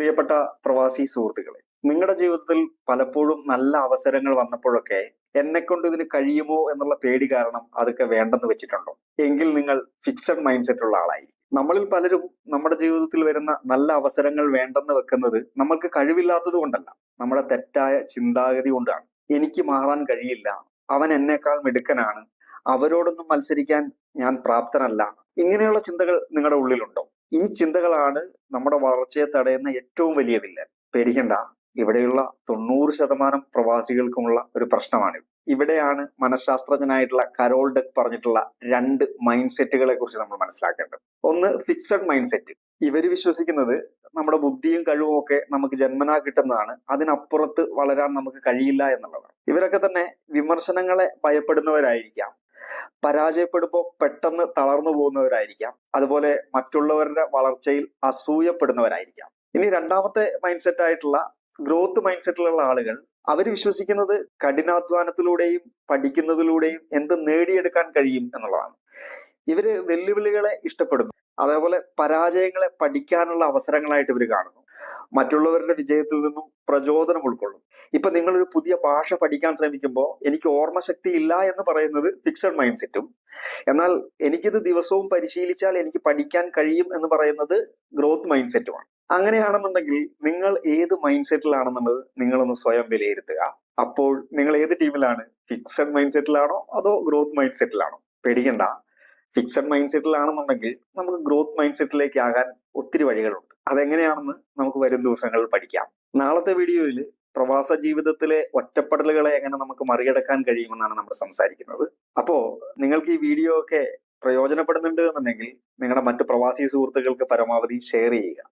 പ്രിയപ്പെട്ട പ്രവാസി സുഹൃത്തുക്കളെ നിങ്ങളുടെ ജീവിതത്തിൽ പലപ്പോഴും നല്ല അവസരങ്ങൾ വന്നപ്പോഴൊക്കെ എന്നെ കൊണ്ട് ഇതിന് കഴിയുമോ എന്നുള്ള പേടി കാരണം അതൊക്കെ വേണ്ടെന്ന് വെച്ചിട്ടുണ്ടോ? എങ്കിൽ നിങ്ങൾ ഫിക്സഡ് മൈൻഡ് സെറ്റ് ഉള്ള ആളായിരിക്കും. നമ്മളിൽ പലരും നമ്മുടെ ജീവിതത്തിൽ വരുന്ന നല്ല അവസരങ്ങൾ വേണ്ടെന്ന് വെക്കുന്നത് നമ്മൾക്ക് കഴിവില്ലാത്തത് കൊണ്ടല്ല. നമ്മുടെ തെറ്റായ ചിന്താഗതി കൊണ്ടാണ്. എനിക്ക് മാറാൻ കഴിയില്ല. അവൻ എന്നേക്കാൾ മിടുക്കനാണ്. അവരോടൊന്നും മത്സരിക്കാൻ ഞാൻ പ്രാപ്തനല്ല. ഇങ്ങനെയുള്ള ചിന്തകൾ നിങ്ങളുടെ ഉള്ളിലുണ്ടോ? ഈ ചിന്തകളാണ് നമ്മുടെ വളർച്ചയെ തടയുന്ന ഏറ്റവും വലിയ വില്ലൻ. പേടിക്കണ്ട. ഇവിടെയുള്ള തൊണ്ണൂറ് ശതമാനം പ്രവാസികൾക്കുമുള്ള ഒരു പ്രശ്നമാണ് ഇവിടെയാണ് മനഃശാസ്ത്രജ്ഞനായിട്ടുള്ള കരോൾ ഡെക് പറഞ്ഞിട്ടുള്ള രണ്ട് മൈൻഡ് സെറ്റുകളെ കുറിച്ച് നമ്മൾ മനസ്സിലാക്കേണ്ടത്. ഒന്ന് ഫിക്സഡ് മൈൻഡ് സെറ്റ് ഇവർ വിശ്വസിക്കുന്നത് നമ്മുടെ ബുദ്ധിയും കഴിവും ഒക്കെ നമുക്ക് ജന്മനാ കിട്ടുന്നതാണ്. അതിനപ്പുറത്ത് വളരാൻ നമുക്ക് കഴിയില്ല എന്നുള്ളതാണ്. ഇവരൊക്കെ തന്നെ വിമർശനങ്ങളെ ഭയപ്പെടുന്നവരായിരിക്കാം. പരാജയപ്പെടുമ്പോൾ പെട്ടെന്ന് തളർന്നു പോകുന്നവരായിരിക്കാം. അതുപോലെ മറ്റുള്ളവരുടെ വളർച്ചയിൽ അസൂയപ്പെടുന്നവരായിരിക്കാം. ഇനി രണ്ടാമത്തെ മൈൻഡ് സെറ്റ് ആയിട്ടുള്ള ഗ്രോത്ത് മൈൻഡ് സെറ്റിലുള്ള ആളുകൾ അവർ വിശ്വസിക്കുന്നത് കഠിനാധ്വാനത്തിലൂടെയും പഠിക്കുന്നതിലൂടെയും എന്ത് നേടിയെടുക്കാൻ കഴിയും എന്നുള്ളതാണ്. ഇവർ വെല്ലുവിളികളെ ഇഷ്ടപ്പെടുന്നു. അതേപോലെ പരാജയങ്ങളെ പഠിക്കാനുള്ള അവസരങ്ങളായിട്ട് ഇവർ കാണുന്നു. മറ്റുള്ളവരുടെ വിജയത്തിൽ നിന്നും പ്രചോദനം ഉൾക്കൊള്ളും. ഇപ്പൊ ഒരു പുതിയ ഭാഷ പഠിക്കാൻ ശ്രമിക്കുമ്പോൾ എനിക്ക് ഓർമ്മശക്തി ഇല്ല എന്ന് പറയുന്നത് ഫിക്സഡ് മൈൻഡ് സെറ്റും എന്നാൽ എനിക്കിത് ദിവസവും പരിശീലിച്ചാൽ എനിക്ക് പഠിക്കാൻ കഴിയും എന്ന് പറയുന്നത് ഗ്രോത്ത് മൈൻഡ് സെറ്റുമാണ് അങ്ങനെയാണെന്നുണ്ടെങ്കിൽ നിങ്ങൾ ഏത് മൈൻഡ് സെറ്റിലാണെന്നുള്ളത് നിങ്ങളൊന്ന് സ്വയം വിലയിരുത്തുക. അപ്പോൾ നിങ്ങൾ ഏത് ടീമിലാണ് ഫിക്സഡ് മൈൻഡ് സെറ്റിലാണോ അതോ ഗ്രോത്ത് മൈൻഡ് സെറ്റിലാണോ പേടിക്കണ്ട. ഫിക്സഡ് മൈൻഡ് സെറ്റിലാണെന്നുണ്ടെങ്കിൽ നമുക്ക് ഗ്രോത്ത് മൈൻഡ് സെറ്റിലേക്ക് ആകാൻ ഒത്തിരി വഴികളുണ്ട്. അതെങ്ങനെയാണെന്ന് നമുക്ക് വരും ദിവസങ്ങളിൽ പഠിക്കാം. നാളത്തെ വീഡിയോയിൽ പ്രവാസ ജീവിതത്തിലെ ഒറ്റപ്പെടലുകളെ എങ്ങനെ നമുക്ക് മറികടക്കാൻ കഴിയുമെന്നാണ് നമ്മൾ സംസാരിക്കുന്നത്. അപ്പോ നിങ്ങൾക്ക് ഈ വീഡിയോ ഒക്കെ പ്രയോജനപ്പെടുന്നുണ്ട് എന്നുണ്ടെങ്കിൽ നിങ്ങളുടെ മറ്റു പ്രവാസി സുഹൃത്തുക്കൾക്ക് പരമാവധി ഷെയർ ചെയ്യുക.